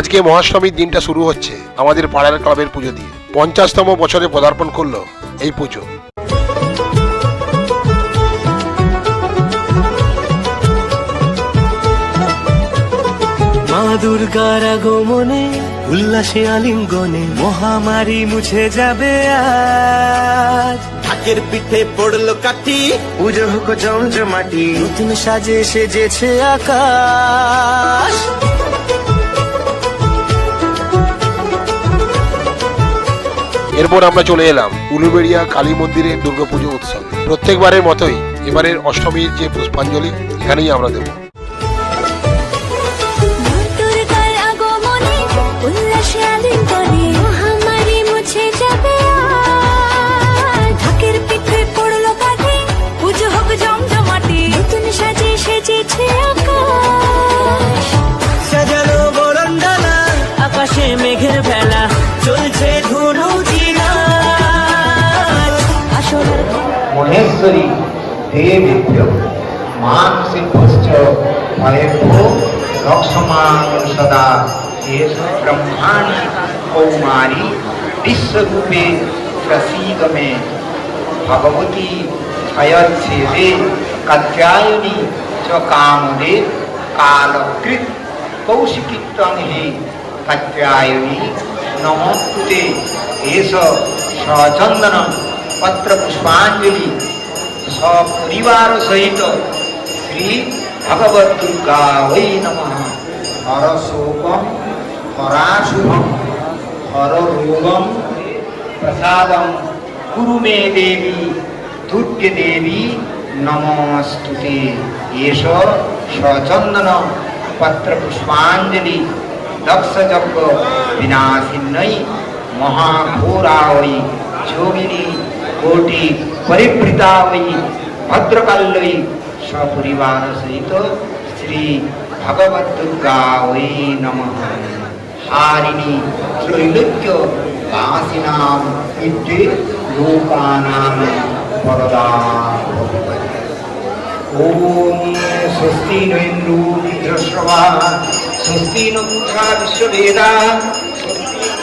আজকে মহাষ্টমীর দিনটা শুরু হচ্ছে আমাদের পাড়ার ক্লাবের পুজো দিয়ে। পঞ্চাশতম বছরে পদার্পণ করল এই পুজো। মা দুর্গার আগমনে উল্লাসে আলিঙ্গনে মহামারী মুছে যাবে আজ। ঢাকের পিঠে পড়ল কাঠি। পুজো হোক জমজমাটি নতুন সাজে সেজেছে আকাশ। এরপর আমরা চলে এলাম উলুবেড়িয়া কালী মন্দিরের দুর্গাপুজো উৎসব। প্রত্যেকবারের মতোই এবারের অষ্টমীর যে পুষ্পাঞ্জলি, এখানেই আমরা দেবো। ঈশ্বরী দেবেভ্য মান সিদ্ধশ্চ ভয়েভ্য রক্ষমান সদা এষ ব্রহ্মাণি, কৌমারী, বিশ্বরূপে প্রসীদমে ভগবতী ভয়চ্ছেদে কাত্যায়নী চ কামদে কালকৃত কৌশিকিত্বং হি কাত্যায়নী নমস্তুতে এষ সচন্দনম, পত্রপুষ্পাঞ্জলি পুষ্পাঞ্জলি সপরিবার সহিত শ্রী ভগবত দুর্গা ওই নম হর শোকম হরাশুভম হর রোগম প্রসাদম কুরু মে দেবী দুর্গে দেবী নমস্তুতে এষ সচন্দন পত্র পুষ্পাঞ্জলি দক্ষ যজ্ঞ বিনাশিন্নই মহাঘোরা ওই যোগিনী কোটি পরিবৃতা ওই ভদ্রকাল্যই সপরিবার সহিত শ্রী ভগবত দুর্গা ওই নম হারিণী ত্রৈলোক্য বাসিনাম ইত্যে লোকানাম ভগবতী ওম স্বস্তি ন ইন্দ্রো বৃদ্ধশ্রবা স্বস্তি ন বিশ্ববেদা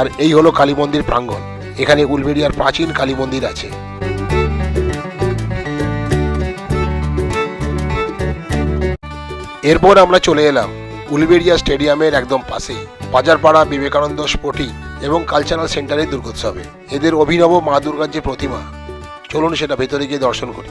আর এই হলো কালী মন্দির প্রাঙ্গণ। এখানে উলবেড়িয়ার প্রাচীন কালী মন্দির আছে। এরপর আমরা চলে এলাম উলবেড়িয়া স্টেডিয়ামের একদম পাশেই, বাজারপাড়া বিবেকানন্দ স্পোর্টিং এবং কালচারাল সেন্টারের দুর্গোৎসবে। এদের অভিনব মা দুর্গার যে প্রতিমা, চলুন সেটা ভেতরে গিয়ে দর্শন করি।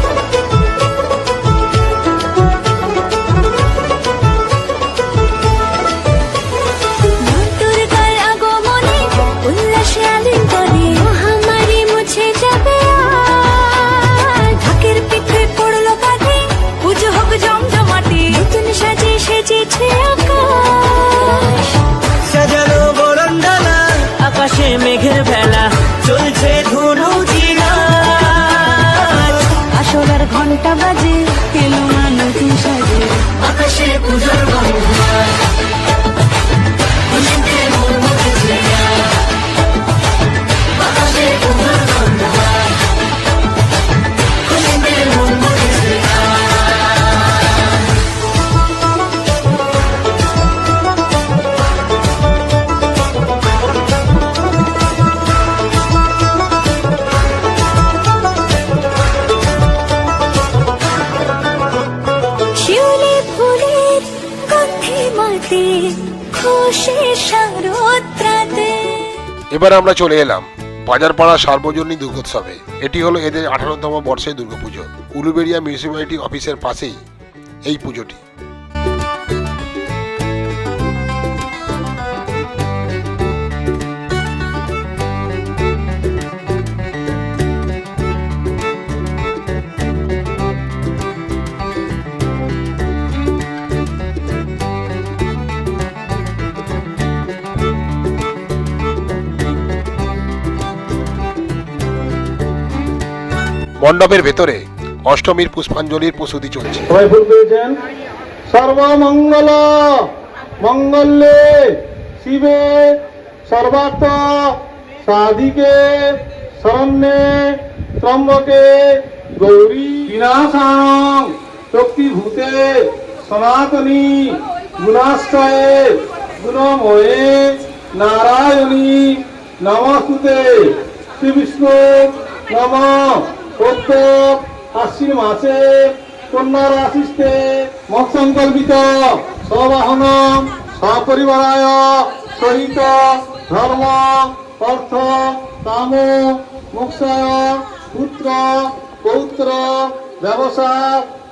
এবার আমরা চলে এলাম বাজারপাড়া সার্বজনীন দুর্গোৎসবে। এটি হলো এদের আঠারোতম বর্ষের দুর্গাপুজো। উলুবেড়িয়া মিউনিসিপ্যালিটি অফিসের পাশেই এই পুজোটি। মণ্ডপের ভেতরে অষ্টমীর পুষ্পাঞ্জলির প্রস্তুতি চলছে। পেয়েছেন সর্বমঙ্গল মঙ্গলে শিবে সর্বার্থ, সাধিকে শরণ্যে ত্রম্বকে গৌরী বিনাশাং শক্তিভূতে সনাতনী গুণাশ্রয়ে গুণময়ে নারায়ণী নমস্তুতে। শ্রী বিষ্ণু নম। সত্য আশ্বিন মাসে কন্যা রাশিস্তে মৎসংকল্পিত সবাহন সপরিবারায় সহিত ধর্ম অর্থ কাম মোক্ষায় পুত্র পৌত্র ব্যবসা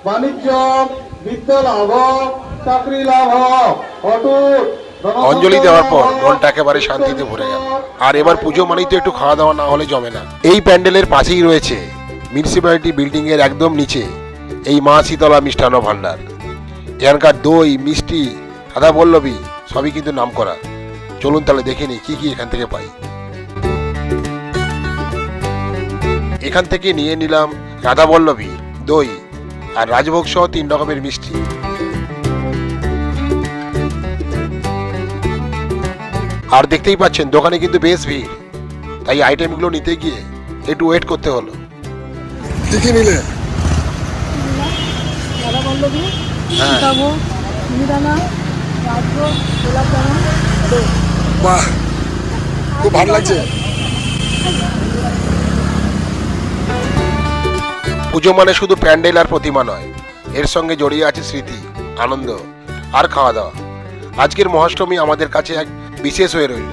বাণিজ্য বিদ্যা লাভ চাকরি লাভ অটুট অঞ্জলি দেওয়ার পর মনটা একেবারে শান্তিতে ভরে গেল। আর এবার পুজো মানেই তো একটু খাওয়া দাওয়া না হলে জমে না। এই প্যান্ডেলের পাশেই রয়েছে মিউনিসিপ্যালিটি বিল্ডিং এর একদম নিচে, এই মা শীতলা মিষ্টান্ন ভান্ডার এখানকার দই, মিষ্টি রাধা বল্লভী সবই কিন্তু নাম করা চলুন তাহলে দেখে নিই কি কি এখান থেকে পাই। এখান থেকে নিয়ে নিলাম রাধা বল্লভী দই আর রাজভোগ সহ তিন রকমের মিষ্টি। আর দেখতেই পাচ্ছেন দোকানে কিন্তু বেশ ভিড়। তাই আইটেমগুলো নিতে গিয়ে একটু ওয়েট করতে হলো। কি হ্যাঁ। সীতাভোগ মিহিদানা রাজভোগ গোলাপ বাহ খুব ভালো লাগছে। পুজো মানে শুধু প্যান্ডেল আর প্রতিমা নয় এর সঙ্গে জড়িয়ে আছে স্মৃতি আনন্দ আর খাওয়া দাওয়া। আজকের মহাষ্টমী আমাদের কাছে এক বিশেষ হয়ে রইল।